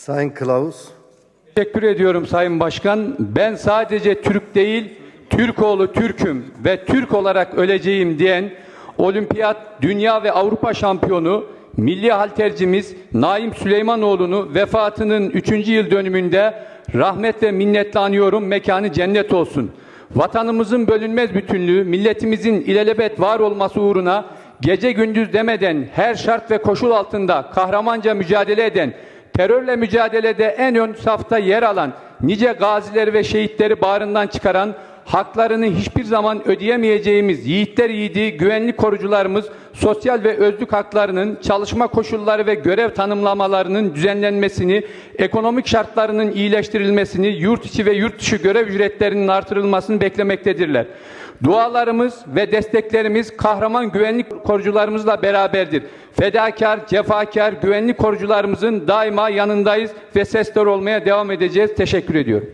Sayın Kılavuz. Teşekkür ediyorum Sayın Başkan. Ben sadece Türk değil, Türkoğlu Türk'üm ve Türk olarak öleceğim diyen olimpiyat, dünya ve Avrupa şampiyonu milli haltercimiz Naim Süleymanoğlu'nu vefatının 3. yıl dönümünde rahmet ve minnetle anıyorum. Mekanı cennet olsun. Vatanımızın bölünmez bütünlüğü, milletimizin ilelebet var olması uğruna gece gündüz demeden her şart ve koşul altında kahramanca mücadele eden terörle mücadelede en ön safta yer alan, nice gazileri ve şehitleri bağrından çıkaran, haklarını hiçbir zaman ödeyemeyeceğimiz yiğitler yiğidi güvenlik korucularımız sosyal ve özlük haklarının çalışma koşulları ve görev tanımlamalarının düzenlenmesini, ekonomik şartlarının iyileştirilmesini, yurt içi ve yurt dışı görev ücretlerinin artırılmasını beklemektedirler. Dualarımız ve desteklerimiz kahraman güvenlik korucularımızla beraberdir. Fedakar, cefakar güvenlik korucularımızın daima yanındayız ve sesler olmaya devam edeceğiz. Teşekkür ediyorum.